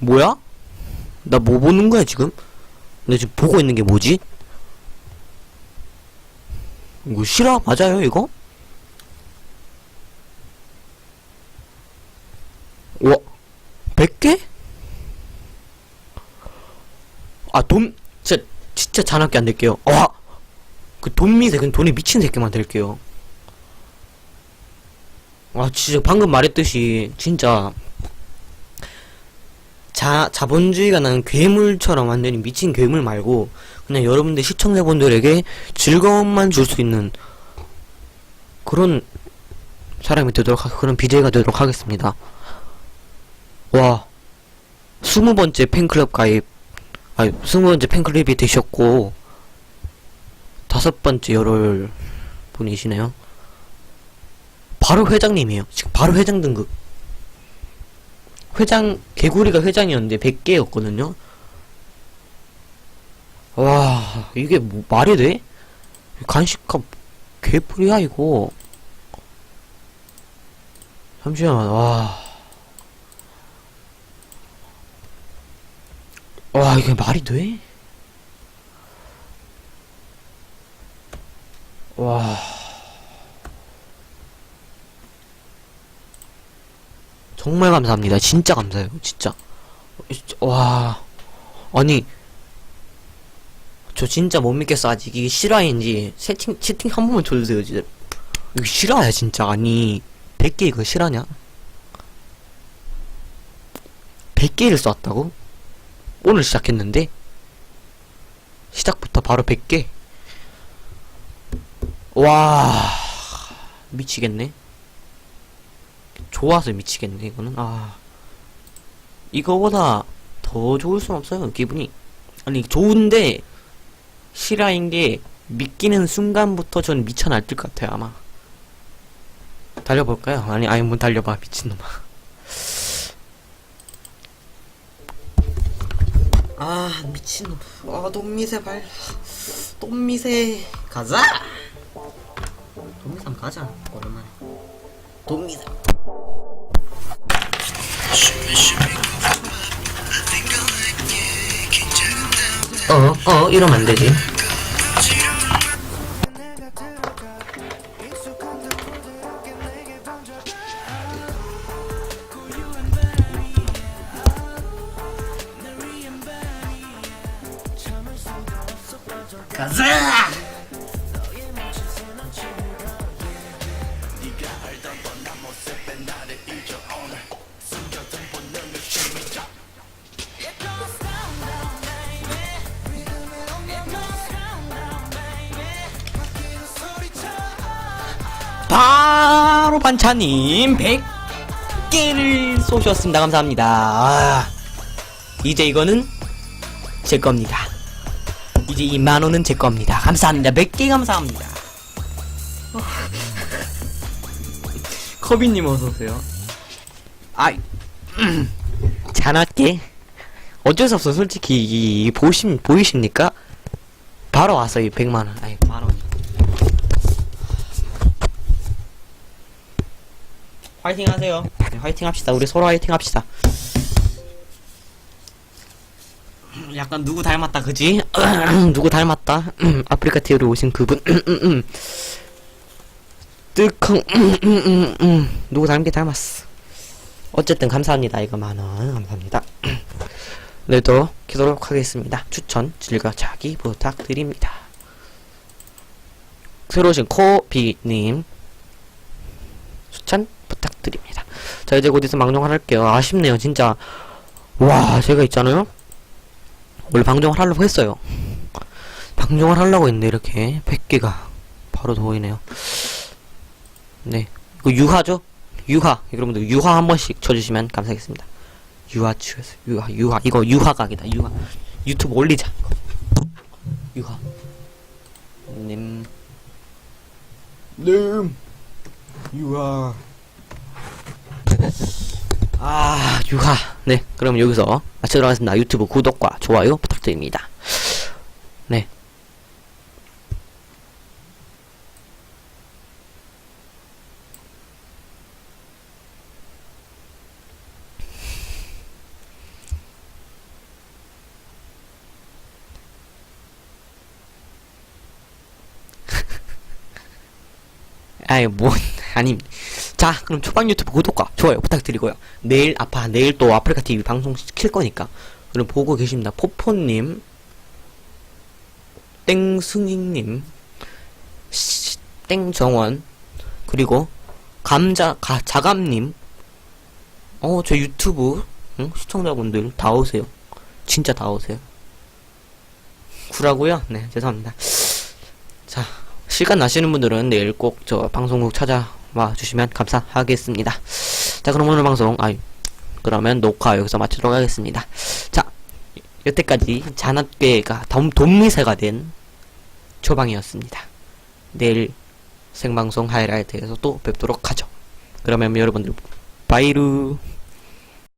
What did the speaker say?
뭐야? 나 뭐 보는 거야, 지금? 나 지금 보고 있는 게 뭐지? 이거 실화 맞아요, 이거? 와, 100개? 아, 돈, 진짜, 진짜 잔악기 안 낼게요. 와! 그돈 밑에 그 돈이 미친 새끼만 될게요. 아, 진짜 방금 말했듯이, 진짜, 자, 자본주의가 나는 괴물처럼 완전히 미친 괴물 말고, 그냥 여러분들 시청자분들에게 즐거움만 줄 수 있는 그런 사람이 되도록, 하, 그런 BJ가 되도록 하겠습니다. 와, 스무 번째 팬클럽 가입, 아니, 스무 번째 팬클럽이 되셨고, 다섯 번째 열흘 분이시네요. 바로 회장님이에요. 지금 바로 회장 등급. 회장, 개구리가 회장이었는데 100개였거든요? 와, 이게 뭐, 말이 돼? 간식값, 개뿔이야, 이거. 잠시만, 와. 와, 이게 말이 돼? 와. 정말 감사합니다. 진짜 감사해요. 진짜. 와. 아니. 저 진짜 못 믿겠어. 아직 이게 실화인지 채팅, 채팅 한 번만 줘주세요. 진짜. 이거 실화야, 진짜. 아니. 100개 이거 실화냐? 100개를 쐈다고? 오늘 시작했는데? 시작부터 바로 100개? 와. 미치겠네. 좋아서 미치겠네 이거는? 아. 이거보다 더 좋을 순 없어요 기분이. 아니 좋은데 실화인 게 믿기는 순간부터 전 미쳐 날뛸 것 같아요 아마. 달려볼까요? 아니 아니 문 달려봐 미친놈아. 아 미친놈. 아 돈미세 발. 돈미세 가자! 한번 가자 오랜만에. 돈미세 어, 어, 이러면 안 되지. 가자! 반찬님 100개를 쏘셨습니다. 감사합니다. 아, 이제 이거는 제 겁니다. 이제 이 만원은 제 겁니다. 감사합니다. 100개 감사합니다. 커비님 어서오세요. 아이, 음, 잔악게. 어쩔 수 없어, 솔직히. 이, 이 보심, 보이십니까? 바로 왔어, 이 100만 원. 아이, 만원. 화이팅 하세요. 네, 화이팅 합시다. 우리 서로 화이팅 합시다. 약간 누구 닮았다, 그지? 누구 닮았다? 아프리카 티어로 오신 그분. 뜨컹. 누구 닮게 닮았어. 어쨌든 감사합니다. 이거 만원. 감사합니다. 오늘도 키도록 하겠습니다. 추천, 즐겨 자기 부탁드립니다. 새로 오신 코비님. 부탁드립니다. 자 이제 곧 있으면 방송을 할게요. 아쉽네요 진짜. 와 제가 있잖아요. 원래 방송을 하려고 했어요. 방송을 하려고 했는데 이렇게 100개가 바로 보이네요. 네. 이거 유화죠? 유화. 여러분들 유화 한 번씩 쳐주시면 감사하겠습니다. 유화 추에서 유화 유화 이거 유화 각이다 유화 유튜브 올리자 유화 님 님. 유하. 아, 유하. 네, 그럼 여기서 마치도록 하겠습니다. 유튜브 구독과 좋아요 부탁드립니다. 네. 아이, 뭔, 아니. 자, 그럼 초반 유튜브 구독과 좋아요 부탁드리고요. 내일, 아파, 내일 또 아프리카 TV 방송 킬 거니까. 그럼 보고 계십니다. 포포님, 땡승익님, 시- 땡정원, 그리고 감자, 가, 자감님, 어, 저 유튜브, 응? 시청자분들 다 오세요. 진짜 다 오세요. 구라고요? 네, 죄송합니다. 자, 시간 나시는 분들은 내일 꼭 저 방송국 찾아 와 주시면 감사하겠습니다. 자, 그럼 오늘 방송, 아이, 그러면 녹화 여기서 마치도록 하겠습니다. 자, 여태까지 돈, 돈미세가 된 초방이었습니다. 내일 생방송 하이라이트에서 또 뵙도록 하죠. 그러면 여러분들, 바이루.